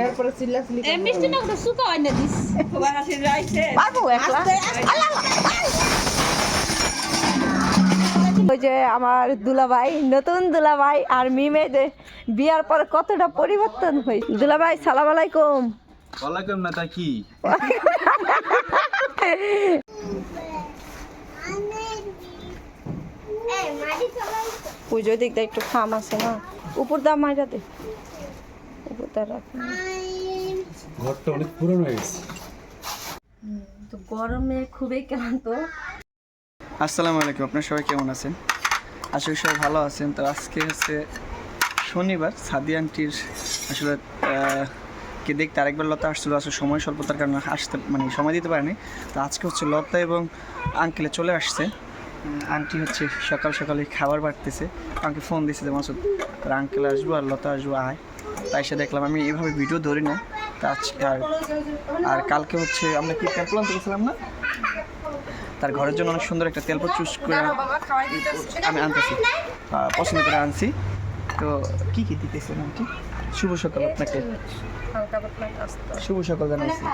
তারপরে চিল্লাচিল্লি এ মিষ্টি না ওটা সুকা হয় না দিস পারব একলা? ওই যে আমার দুলাভাই নতুন দুলাভাই আর মিমে যে বিয়ার পর কতটা পরিবর্তন হই দুলাভাই সালাম আলাইকুম। ওয়ালাইকুম না তা কি পুজো দিয়ে একটু খাম আছে না। উপর দাম মাইরা দে। ঘরটা অনেক পুরনো হয়ে গেছে। তো গরমে খুবই ক্লান্ত। আসসালামু আলাইকুম আপনার সবাই কেমন আছেন? আশা করি সবাই ভালো আছেন। তো আজকে হচ্ছে শনিবার সাদি আন্টির আসলে কে দেখতে আরেকবার লতা আসছিল আসলে সময় স্বল্পতার কারণে আসতে মানে সময় দিতে পারেনি। তো আজকে হচ্ছে লতা এবং আঙ্কেলে চলে আসছে। আন্টি হচ্ছে সকাল সকালে খাবার বাড়তেছে। আমাকে ফোন দিয়েছে যে মাসুদ তোর আঙ্কেল আসব আর লতা আসব আয়। তাই সে দেখলাম, আমি এইভাবে ভিডিও ধরি না। আজকে আর আর কালকে হচ্ছে আমরা কি টেম্পল আনতে গেছিলাম না? তার ঘরের জন্য অনেক সুন্দর একটা তেলপট চুজ করে আমি আনতেছি পছন্দ করে আনছি। তো কি কি দিতেছেন আন্টি? শুভ সকাল আপনাকে। শুভ সকাল জানাচ্ছি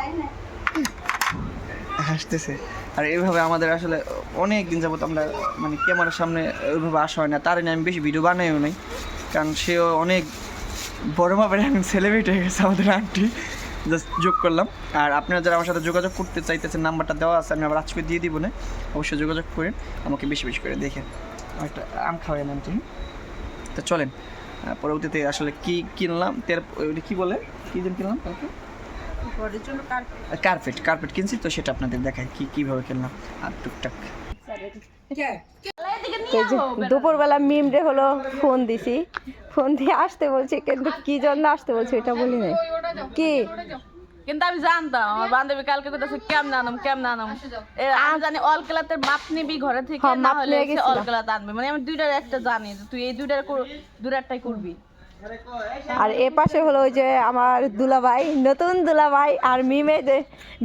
হাসতেছে। আর এইভাবে আমাদের আসলে অনেক দিন যাবত আমরা মানে ক্যামেরার সামনে ওইভাবে আসা হয় না। তার আমি বেশি ভিডিও বানাইও নাই। কারণ সেও অনেক বড় মাপের এখন সেলিব্রিটি হয়ে গেছে আমাদের আন্টি জাস্ট যোগ করলাম। আর আপনারা যারা আমার সাথে যোগাযোগ করতে চাইতেছেন নাম্বারটা দেওয়া আছে আমি আবার আজকে দিয়ে দিব না। অবশ্যই যোগাযোগ করেন আমাকে বেশি বেশি করে দেখেন। একটা আম খাওয়াই আন্টি তো চলেন পরবর্তীতে আসলে কি কিনলাম? তেল ওইটা কি বলে? কি যেন কিনলাম? কার্পেট? কার্পেট কিনছি তো সেটা আপনাদের দেখায় কি কীভাবে কিনলাম? আর টুকটাক। দুপুরবেলা মিমরে হলো ফোন দিছি। ফোন দিয়ে আসতে বলছি কিন্তু কি জন্য আসতে বলছি এটা বলি নাই। কি? কিন্তু আমি জানতাম আমার বান্ধবী কালকে কইতাছে কেমন আনম কেমন আনম? এ আমি জানি অল ক্লাতের মাপ নিবি ঘরে থেকে হ্যাঁ, না হলে অল ক্লাত আনবে। মানে আমি দুইটার একটা জানি তুই এই দুইটার দুইটারটাই করবি। আর এ পাশে হলো ওই যে আমার দুলাভাই নতুন দুলাভাই আর মিমে যে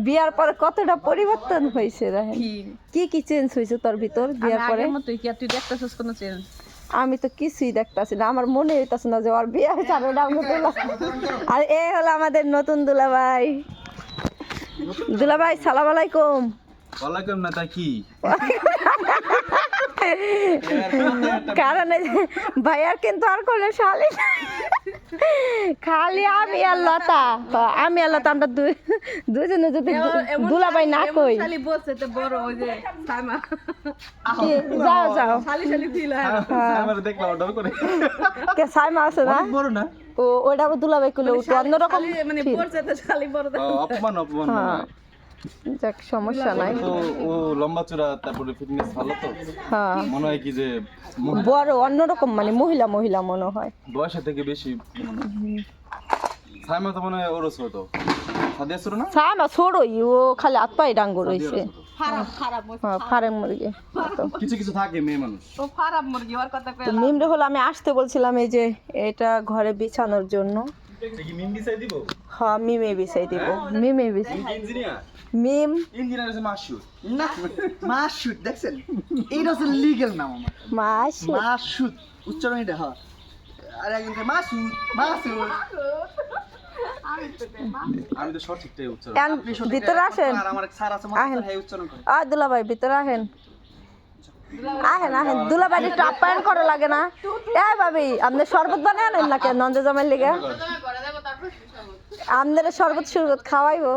বিয়ার পর কতটা পরিবর্তন হয়েছে দেখেন। কি? কি চেঞ্জ হয়েছে তোর ভিতর বিয়ার পরে? তুই দেখতেছিস কোনো চেঞ্জ আমি তো কিছুই দেখতাছি না আমার মনে হইতাছে না যে ওর বিয়ে হয়েছে আর ওটা আর এ হলো আমাদের নতুন দুলাভাই। দুলাভাই সালাম আলাইকুম। ওয়ালাইকুম না তা কি? কারণ ভাইয়ার কিন্তু আর কোনো শালি খালি আমি আর লতা। আমি আর লতা আমরা দুই দুজনে যদি দুলাভাই না কই। বড় যাও যাও। হয়। কে সাইমা আছে না? বড় না? ও ওটা দুলাভাই করলে উঠে অন্যরকম মানে feel। বলছে তো শালি বড়। অপমান অপমান। মনে হ্যাঁ হয়। যাক সমস্যা নাই। তো ও লম্বা চূড়া তারপরে ফিটনেস ভালো তো? হ্যাঁ। মনে হয় কি যে বড় অন্যরকম মানে মহিলা মহিলা মনে হয়। থেকে বেশি সাইমা তো মনে হয় ওরও ছোট। সাদিয়া ছোট না? সাইমা ছোড়ই ও খালি হাত পায়ে ডাঙ্গো রয়েছে খারাপ খারাপ ওই হ্যাঁ ফারেক মুরগি। তো কিছু কিছু থাকে মেয়ে মানুষ। ও খারাপ মুরগি ওর কথা কই তো মিমরে হলো আমি আসতে বলছিলাম এই যে এটা ঘরে বিছানোর জন্য। কি মিম দিছাই দিব? হ্যাঁ মিমে বিছাই দিব। মিমে বিছাই ইঞ্জিনিয়ার। মিম ইঞ্জিনিয়ার হচ্ছে মাসুর না মাসুদ দেখছেন? এইটা হচ্ছে লিগেল নাম আমার। মাস মাসুদ উচ্চারণ এটা হয়। আর একজনকে মাসুদ মাসুদ। আমি তো সঠিকটাই উচ্চারণ ভিতরে আসেন। আর আমার স্যার আছে আহেন। মাস্টার উচ্চারণ করে আ দুলাভাই ভিতরে আহেন আহেন আহেন দুলাভাই একটু আপ্যায়ন করা লাগে না। এ ভাবি আপনি শরবত বানায় আনেন না কেন নন্দে জমের লিগে? আপনার শরবত শরবত খাওয়াইবো।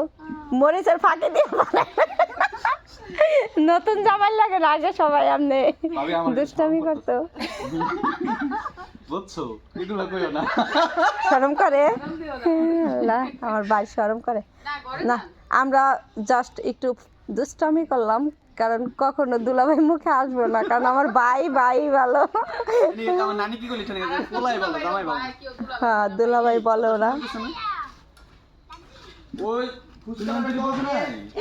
মরিচের ফাঁকি দিয়ে। নতুন জামাই লাগে না আগে সবাই আমনে দুষ্টামি করতো। বুঝছ? এগুলো কইও না। শরম করে? না আমার ভাই শরম করে। না আমরা জাস্ট একটু দুষ্টামি করলাম কারণ কখনো দুলাভাই মুখে আসব না কারণ আমার ভাই ভাই ভালো। হ্যাঁ দুলাভাই বলো না? ওই না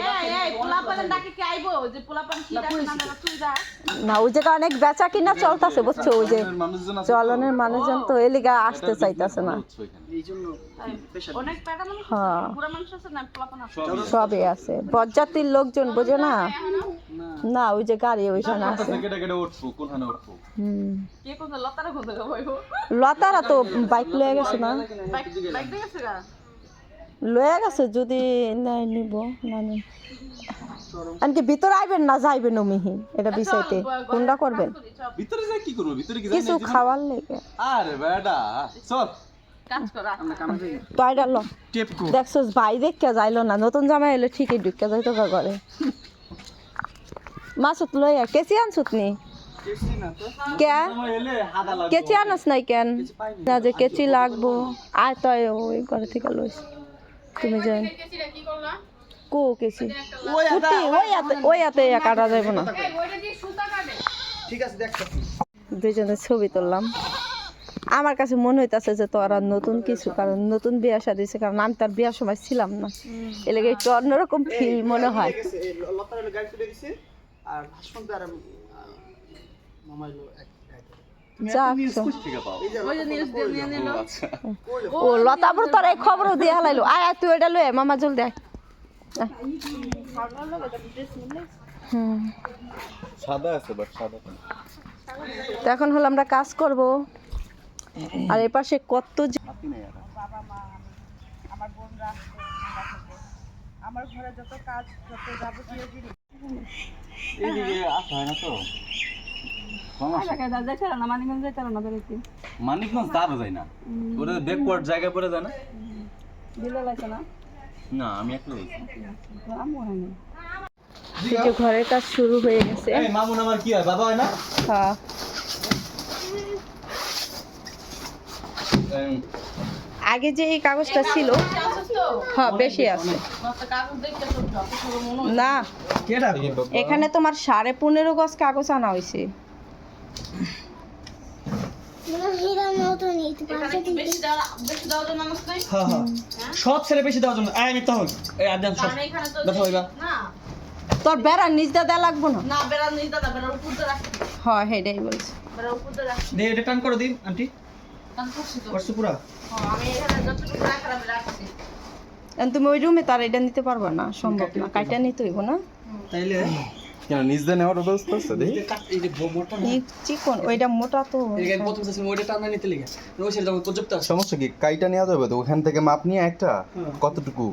এই এই পোলাপানের ডাকে কি আইবো? যে পোলাপান কি ডাকে না না তুই যা না ওই জায়গা অনেক বেচা কিনা চলতেছে বুঝছ? ওই যে মানুষজন আছে চলনের মানুষজন তো এলিগা আসতে চাইতেছে না। হ্যাঁ। সবই আছে। বরযাত্রীর লোকজন বোঝো না? না ওই যে গাড়ি ওইখানে আছে। লতারা তো বাইক লয়ে গেছে না বাইক বাইক দিয়ে গেছে গা লয়ে গেছে যদি নাই নিব না নিব আনকি ভিতরে আইবেন না যাইবেন মিহি এটা বিষয়তে কোনটা করবেন? ভিতরে যাই কি করব? ভিতরে কি কিছু খাওয়ার লেগে। আরে বেটা চল। দেখছস ভাই দেখকে যাইলো না নতুন জামাই এলে ঠিকই ঢুকে যাইতো ঘরে। মাসুত লইয়া কেসি আনছুত নি? কেসি না তো। কে? আমার এলে হাদা লাগবে। কেচি আনস নাই কেন? না যে কেচি লাগবো। আয় তয় ওই ঘরে থেকে লইস। তুমি যাই কো ফুটি ওই হাতে ওই কাটা যাবে না। ঠিক আছে দেখতেছি দুইজনের ছবি তুললাম। আমার কাছে মনে হইতাছে যে তোরা নতুন কিছু কারণ নতুন বিয়া শাদিছে কারণ আমি তার বিয়ার সময় ছিলাম না। এলাকা একটু অন্যরকম ফিল মনে হয়। আর ও আচ্ছা। ও তোর এই খবরও দিয়ে হালাইলো। আয় তুই ওইটা লয়ে মামা জল দেয় সাদা আছে বাট সাদা। তো এখন হলো আমরা কাজ করব। আর এ পাশে কত যে- হাতি নেই আর। এইদিকে আসা হয় না তো সমস্যা দেখে না মানিকগঞ্জ যেতে না বেরোতে মানিকগঞ্জ তারও যায় না। ওটা ব্যাকওয়ার্ড জায়গায় পড়ে যায় না? না? না আমি একলা যে ঘরের কাজ শুরু হয়ে গেছে। এই মামুন আমার কি হয় বাবা হয় না? হ্যাঁ। আগে যে এই কাগজটা ছিল হ্যাঁ বেশি আছে। না। এখানে তোমার সাড়ে পনেরো গজ কাগজ আনা হয়েছে সব ছেড়ে বেশি দেওয়ার জন্য আয় আমি তখন এই আদান সব কারণ এখানে তো দেখো এবার তোর বেড়া নিজ দেওয়া লাগবো না না বেড়া নিজ দাদা বেড়ার উপর দিয়ে রাখতে হ্যাঁ হেডাই বলছি বেড়ার উপর দিয়ে রাখতে দে এটা টান করো দিন আন্টি কাজ করছি তো করছ পুরা হ্যাঁ, আমি এখানে যতটুকু রাখার রাখছি তুমি ওই রুমে তার এটা নিতে পারবে না সম্ভব না কাইটা নিতে হইব না তাইলে কেন নিজ দিয়ে নেওয়ার ব্যবস্থা আছে চিকন ওইটা মোটা তো। প্রথম চাইছিলাম ওইটা টানা নিতে লেগে ওই প্রযুক্ত আছে। সমস্যা কি? কাইটা নেওয়া যাবে তো? ওখান থেকে মাপ নিয়ে একটা? কতটুকু?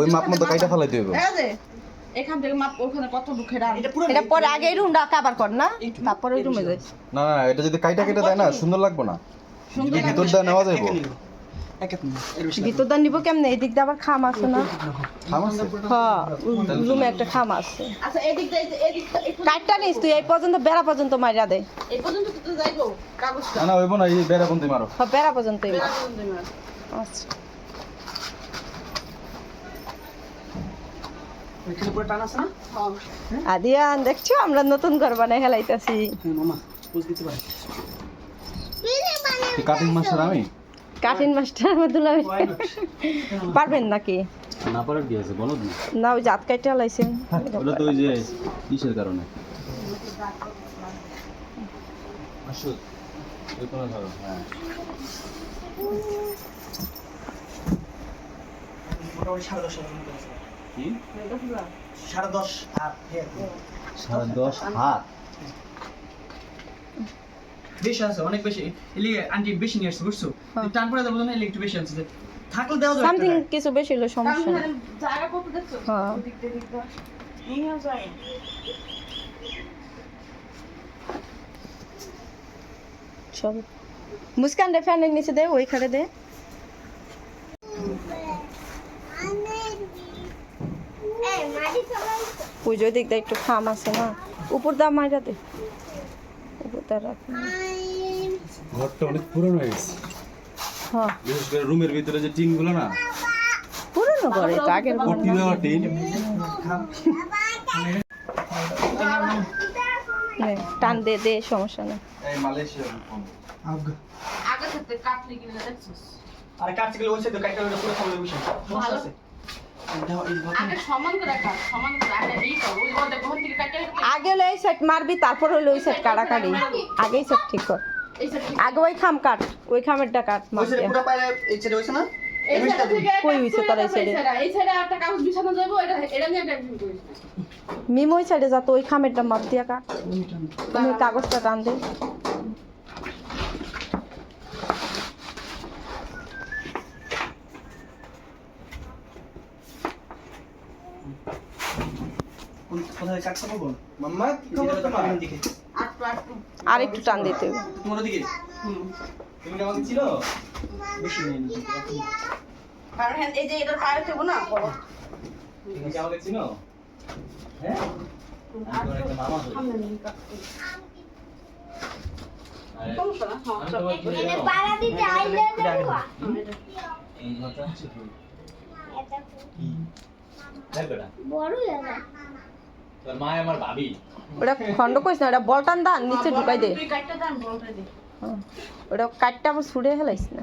ওই মাপ মতো কাইটা ফেলাই দেবে। এখান থেকে মাপ ওখানে কত আর এটা পরে আগে রুমটা কর না? তারপরে ওই রুমে যাই। না না এটা যদি কাইটা কেটে দেয় না সুন্দর লাগবে না। ভিতর দিয়ে নেওয়া যাবে নিব কেমনে? এদিক দিয়ে আবার খাম আছে না? হ্যাঁ রুমে একটা খাম আছে। আচ্ছা এদিক দিয়ে এদিকটা নিস তুই এই পর্যন্ত বেড়া পর্যন্ত মারিয়া দে। এই পর্যন্ত তো যাইবো কাগজটা। না না হইব না এই বেড়া বন্ধি মারো। হ্যাঁ বেড়া পর্যন্তই মার। পর্যন্ত মার। আচ্ছা। আদিয়ান দেখছ? আমরা নতুন ঘর বানাই হ্যাঁ পারে। কাটিং মাস্টার আমি? কাঠিন মাস্টার আমার দুলাভাই পারবেন নাকি? না পারার কি আছে বলো না ওই জাত কাইটা লাইছেন ওটা তো ওই যে কিসের কারণে? আসুক ওই কোনো ধরো হ্যাঁ। মোটামুটি সাড়ে দশ হাজার মতো আছে। কি? সাড়ে দশ হাত সাড়ে দশ হাত? বেশি আছে অনেক বেশি। আন্টি বেশি নিয়ে আসছে বুঝছ। টান পরে দেবো বেশি আছে থাকলে দেওয়া যাবে সামথিং কিছু বেশি হলো সমস্যা জায়গা কত দেখছ? হ্যাঁ। দিক দিয়ে নিয়ে যায় মুস্কান রে ফ্যানের নিচে দে ওই খাড়ে দে। পুজো দিক দিয়ে একটু খাম আছে না। উপর দা মাইরা দে। উপর দা রাখ। ঘরটা অনেক পুরনো হয়ে গেছে। হ্যাঁ বিশেষ করে রুমের ভিতরে যে টিনগুলো না পুরনো এটা আগের পট্টি দেওয়া টিন। টান দে দে সমস্যা নেই। আগে। কাটলি কিনে দেখছিস আর গেলে কাটতে পুরো আছে? করে করে কর হলো এই সেট মারবি তারপর হলো ওই সেট কাড়াকাড়ি। আগেই সেট ঠিক কর। আগে ওই খাম কাট ওই খামেরটা কাট ওই মারতে। পুরো পায়ে এই ছেড়ে হইছে না? এই ছেড়ে কই হইছে তোর এই এই সাইডে একটা কাগজ বিছানো যাব এটা এটা নিয়ে একটা করিস মিমো সাইডে যা তো ওই খামেরটা মাপ দিয়া কাট। তুমি কাগজটা টান দে। কোথায় কাটতে মাম্মা কি খবর তোমার। দিকে। আর একটু টান দিতে তোমার দিকে তুমি কি আমাকে বেশি নেই কারণ হ্যাঁ, এই যে এটার পায়ে দেবো না বলো তুমি কি আমাকে চিনো? মামা বড় মা আমার ভাবি। ওটা খন্ড করিস না ওটা বল টান দা নিচে ঢুকাই দে। হ্যাঁ। ওটা কাটটা আবার ছুড়ে হেলাইস না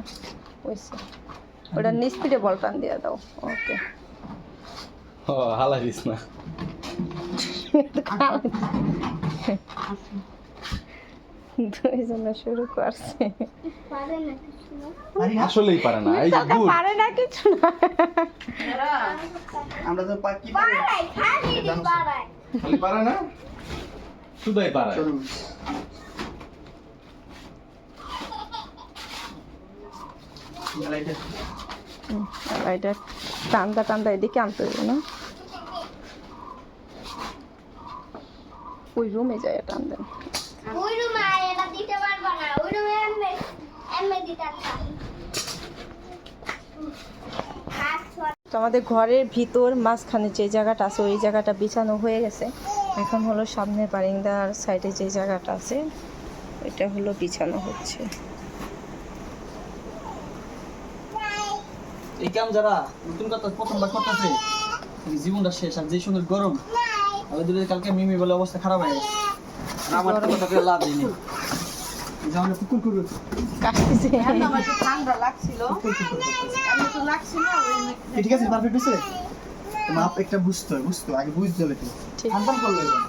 ওটা নিস্পিডে বল টান দিয়ে দাও ওকে। ও হালা দিস না। দুইজনে শুরু করছে। পারে না কিছু না। আসলেই পারে না এই যে পারে না কিছু না। আমরা তো পারি? খালি পারে না? শুধুই পারে এটা টান্দা টান্দা এদিকে আনতে হবে না? ওই রুমে যায় টান দেন ওই রুমে এটা দিতে পারব না। ওই রুমে এমএ দিতে পারব হাত ছোট তো আমাদের ঘরের ভিতর মাঝখানে যে জায়গাটা আছে ওই জায়গাটা বিছানো হয়ে গেছে। এখন হলো সামনে বারিন্দার সাইডে যে জায়গাটা আছে ওইটা হলো বিছানো হচ্ছে। এই কাম যারা নতুন কথা প্রথমবার করতেছে জীবনটা শেষ আর যে সুন্দর গরম আমাদের কালকে মিমি বলে অবস্থা খারাপ হয়ে গেছে। আমার তো কথা লাভ নেই। যেমন কুকুর কুকুর। কাটতেছে। আমার ঠান্ডা লাগছিল। আমি তো লাগছিল ঠিক আছে পারফেক্ট হয়েছে? মাপ একটা বুঝতে হয় বুঝতে আগে বুঝতে হবে তো ঠিক। আনতাম করল এবার।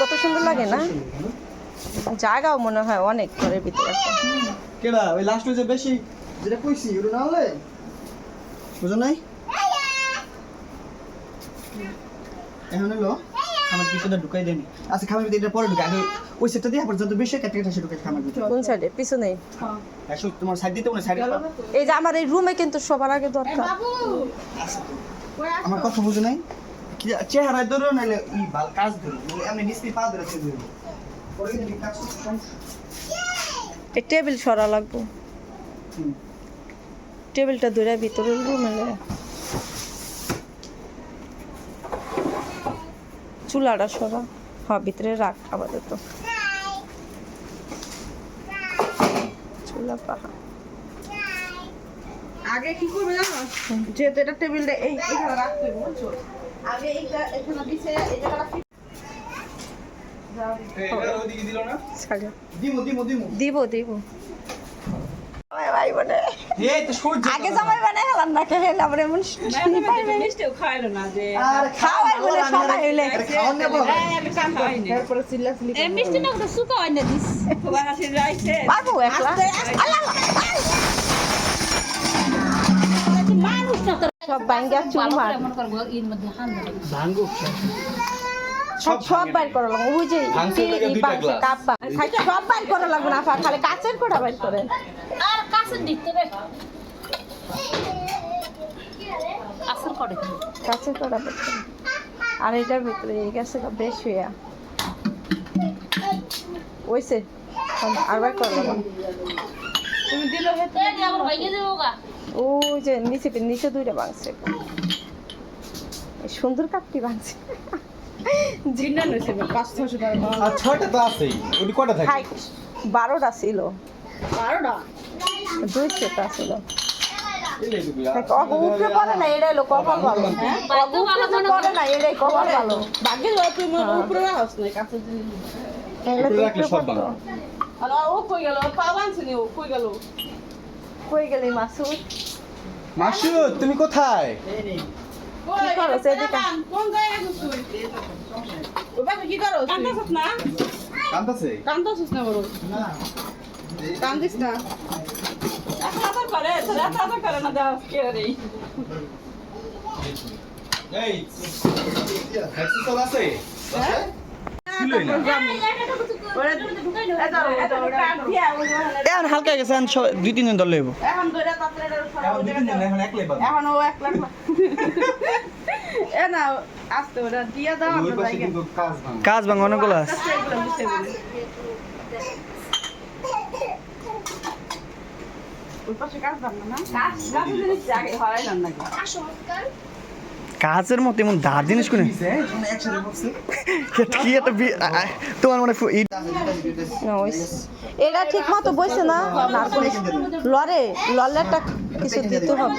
কত সুন্দর লাগে না? জায়গাও মনে হয় অনেক ঘরের ভিতরে। কেডা ওই লাস্ট যে বেশি যেটা কইছি ওটা না হলে? বুঝো নাই? এখন হলো খামার পিছনে ঢুকাই দেনি আচ্ছা খামার ভিতরে এটা পরে ঢুকাই আগে ওই সেটটা দিয়ে পর্যন্ত বেশি কেটে কেটে সে ঢুকাই খামার ভিতরে। কোন সাইডে পিছনে আসো তোমার সাইড দিতে মনে সাইডে এই যে আমার এই রুমে কিন্তু সবার আগে দরকার। আমার কথা বুঝো নাই? কি চেহারা ধরো নাহলে ই বাল কাজ ধরো। আমি নিস্তি পা ধরে সমস্যা। এই টেবিল সরা লাগবো। হুম। টেবিলটা ধরে ভিতরে রুমে লয়ে। চুলাটা সরা হ্যাঁ ভিতরে রাখ আপাতত। চুলা পাহা আগে কি করবে জানো? যেহেতু এটা টেবিলটা এই এখানে রাখতে হবে বুঝছ? আগে এইটা এখানে দিছে এই জায়গাটা ওদিকে দিল না? ছাড়ো। দিমু দিমু দিমু। দিব দিব। ভাই তো সূর্য আগে জামাই বানাই হলাম না কে হেলা এমন শুনি পাইবে মিষ্টিও খাইলো না যে। আর খাওয়াই বলে সবাই হইলে মিষ্টি না হয় দিস। পারব একলা। আল্লাহ সব বাইঙ্গা চুল মার ভাঙ্গো সব সব বাইর করা লাগবে। ওই যে ভাঙছে কি- লাগে ই দুইটা বাংছে, গ্লাস। কাপ সব বাইর করা লাগবে না খালি কাচের কোটা বাইর করে। কাচের কোটা বাইর করে। আর এটার ভিতরে এই গেছে বেশ হইয়া। ওইসে আর বাইর করা লাগবে তুমি দিলো ওই যে নিচে নিচে দুইটা বাংছে এই সুন্দর কাপটি বাংছে জিন্না নইছে পাঁচ ছশো টাকা আর ছয়টা তো আছেই ওটি কটা থাকে? বারোটা ছিল। বারোটা? দুই সেটা ছিল। উপরে পড়ে না এটাই লোক কপাল ভালো। উপরে পড়ে না এটাই কপাল ভালো। ভাগ্যে হয় উপরে রাখছ না। কাছে ও কই গেল? পা বানছে ও? কই গেল? কই গেলি মাসুদ? মাসুদ তুমি কোথায়? করো। কোন জায়গায় বাবা কি করো কান্দাছিস না? কান্দাছে কান্দাছিস না বড় না। কান্দিস না? এখন আবার করে তোরা আবার করে না দাও কে রে? এই হ্যাক্সি আছে? ছিলই না। এখন হালকা গেছে দুই তিনজন দল লইব এখন এখন দুই তিন দিন এখন একলাই পাবে এখন ও এক লাখ এ না আসতে ওরা দিয়ে দাও আমরা যাই কাজ ভাঙা অনেকগুলো আছে হয় কাজের মতো এমন দাঁড় জিনিস কোনে কি একটা তোমার মনে এটা ঠিক মতো বসে না নারকল লরে ললেরটা কিছু দিতে হবে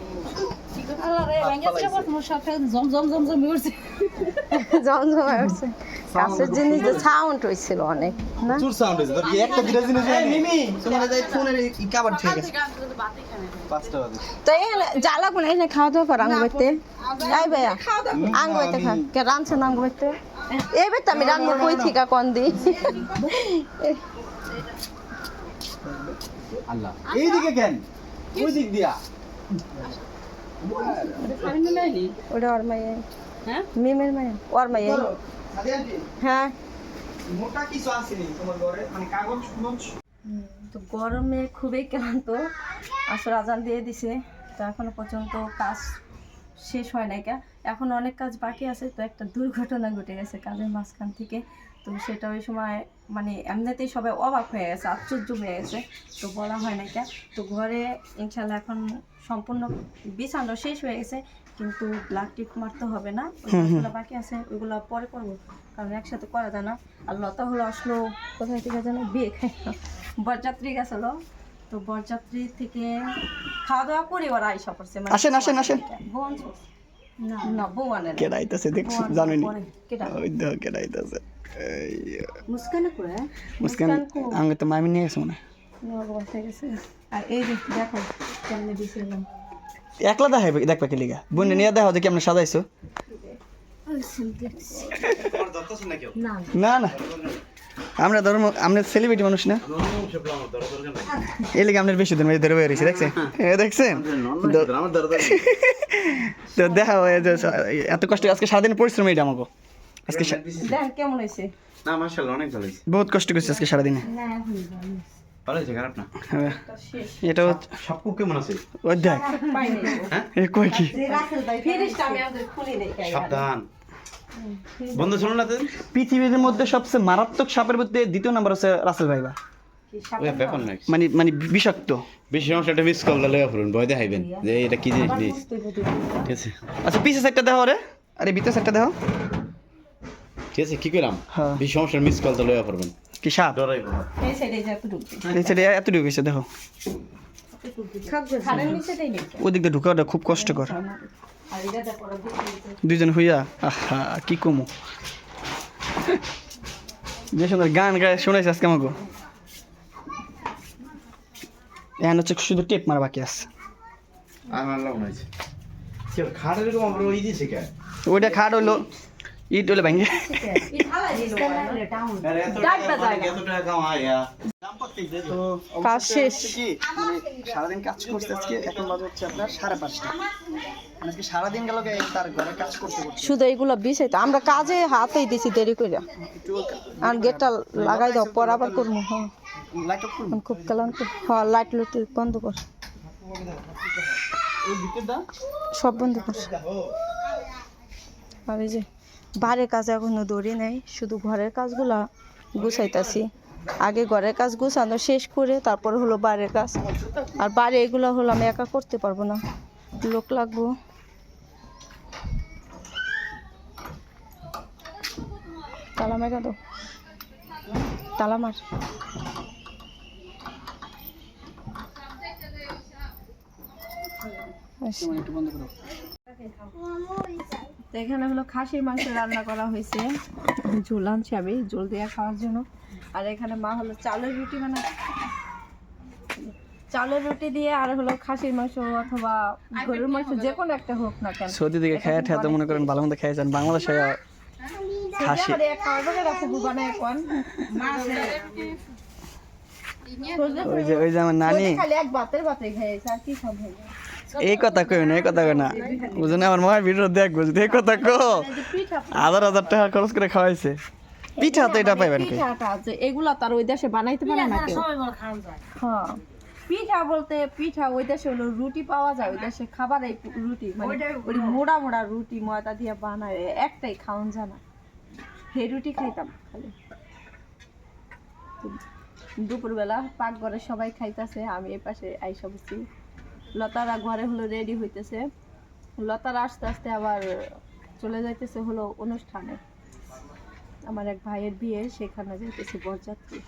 কাছের জিনিস সাউন্ড হয়েছিল অনেক না? প্রচুর সাউন্ড হয়েছে একটা দুটা জিনিস হয়নি? তোমার এই ফোনের এই ঠিক আছে তো খাওয়া দাওয়া কর আঙ্গ বাইতে এই ভাইয়া খা। কে রানছে না আঙ্গ বাইতে এই বেতে আমি রান্না কই থিকা কোন দি আল্লাহ। এইদিকে কেন? ওই দিক দিয়া। ওটা ওর মাইয়া হ্যাঁ? মিমের ওর হ্যাঁ। মোটা কিছু আসেনি তোমার ঘরে? মানে কাগজ তো গরমে খুবই ক্লান্ত। আসলে আজান দিয়ে দিছে। তো এখনও পর্যন্ত কাজ শেষ হয় নাই কা। এখন অনেক কাজ বাকি আছে তো একটা দুর্ঘটনা ঘটে গেছে কাজের মাঝখান থেকে। তো সেটা ওই সময় মানে এমনিতেই সবাই অবাক হয়ে গেছে আশ্চর্য হয়ে গেছে। তো বলা হয় না কা তো ঘরে ইনশাল্লাহ এখন সম্পূর্ণ বিছানো শেষ হয়ে গেছে কিন্তু ব্লাড টিপ মারতে হবে না। ওই কাজগুলো বাকি আছে ওইগুলো পরে করব কারণ একসাথে করা যায় না। আর লতা হলো আসলো কোথায় থেকে যেন বিয়ে খাই বরযাত্রী গেছিল তো বরযাত্রী থেকে খাওয়া দাওয়া করে ওরা আইসা পড়ছে। মানে আসেন, আসেন, আসেন। আনছো? না না বউ আনে কেডাইতেছে দেখছ কেডাইতেছে। মুস্কানে? আঙ্গে তো মামি নিয়ে গেছে মনে হয়। নোয়া বসে গেছে আর এই যে দেখো কেমনে দিছিলাম একলা দেখাইবে দেখবা কি লিগা বোন নিয়ে দেখো যে কেমন সাজাইছো না না না আমরা ধর্ম আমরা সেলিব্রিটি মানুষ না এই লিগে আপনার বেশি দিন ধরে বের হয়েছি দেখছেন দেখছেন তো দেখা হয় এত কষ্ট আজকে সারাদিন পরিশ্রম এটা আমাকে আজকে কেমন হয়েছে? না মাশাআল্লাহ অনেক ভালো হয়েছে। বহুত কষ্ট করছি আজকে সারাদিনে। না ভালো। ভালো হয়েছে খারাপ না? এটা সব কেমন আছে? ওই এ কই কি? ফিরিসটা আমি আমাদের খুলি নেই সাবধান। বন্ধু শুনুন না পৃথিবীর মধ্যে সবচেয়ে মারাত্মক সাপের মধ্যে দ্বিতীয় নাম্বার হচ্ছে রাসেল ভাইবা মানে মানে বিষাক্ত। বেশি সমস্যা মিস কল দিলে ফুরুন ভয় দেখাইবেন যে এটা কি জিনিস ঠিক আছে। আচ্ছা পিছে সাইডটা দেখো রে। আরে ভিতর সাইডটা দেখো ঠিক আছে কি করলাম হ্যাঁ। বেশি সমস্যার মিস কল দিলে ফুরবেন কি সাপ? ডরাইব এই সাইডে যা একটু এই সাইডে এত ঢুকে গেছে দেখো। খাড়ের নিচে দেই নাকি? ওই দিক দিয়ে ঢুকাটা খুব কষ্টকর। দুইজন হইয়া আহা কি কমু? যে সুন্দর গান গায়ে শোনাইছে আজকে আমাকে এখন হচ্ছে শুধু টেপ মারা বাকি আছে। আমার এরকম ওই দিয়েছে কে ওইটা খাট হইল ইট কাজ শেষ সারাদিন কাজ করতে আজকে এখন বাজে হচ্ছে আপনার সাড়ে পাঁচটা আজকে সারাদিন গেল তার ঘরে কাজ করতে করতে শুধু এইগুলো বিষয় তো আমরা কাজে হাতেই দিছি দেরি করে আর গেটটা লাগাই দাও পর আবার করব হ্যাঁ খুব ক্লান্ত হ্যাঁ লাইট লুট বন্ধ কর সব বন্ধ কর আর এই যে বাইরের কাজ এখনও দৌড়ি নেই, শুধু ঘরের কাজগুলা গুছাইতাছি। আগে ঘরের কাজ গুছানো শেষ করে তারপর হলো বাইরের কাজ। আর বাইরে এগুলো হলো আমি একা করতে পারব না। লোক লাগবো। তালা করো তো এখানে হলো খাসির মাংস রান্না করা হয়েছে। ঝোল আনছি আমি ঝোল দিয়ে খাওয়ার জন্য। আর এখানে মা হলো চালের রুটি বানা চালের রুটি দিয়ে আর হলো খাসির মাংস অথবা গরুর মাংস যে কোনো একটা হোক না কেন। সৌদি থেকে খেয়ে ঠেয়ে তো মনে করেন ভালো মন্দ খেয়েছেন বাংলাদেশে খাসি ওই যে ওই যে আমার নানি। খালি এক বাতের বাতে খাইছে আর কি খাব এই কথা কই না এই কথা কই না। বুঝো না আমার মায়ের ভিডিও এই কথা কো হাজার হাজার টাকা খরচ করে খাওয়াইছে। পিঠা তো এটা পাইবেন কি পিঠাটা আছে এগুলা তার ওই দেশে বানাইতে পারে না কেউ। হ্যাঁ। পিঠা বলতে পিঠা ওই দেশে হলো রুটি পাওয়া যায় ওই দেশে খাবার এই রুটি মানে ওই মোড়া মোড়া রুটি ময়দা দিয়ে বানায় একটাই খাওন জানা। সেই রুটি খাইতাম খালি। দুপুরবেলা পাক ঘরে সবাই খাইতেছে আমি এই পাশে আইসা বসি। লতারা ঘরে হলো রেডি হইতেছে। লতারা আস্তে আস্তে আবার চলে যাইতেছে হলো অনুষ্ঠানে। আমার এক ভাইয়ের বিয়ে, সেখানে যাইতেছে বরযাত্রী।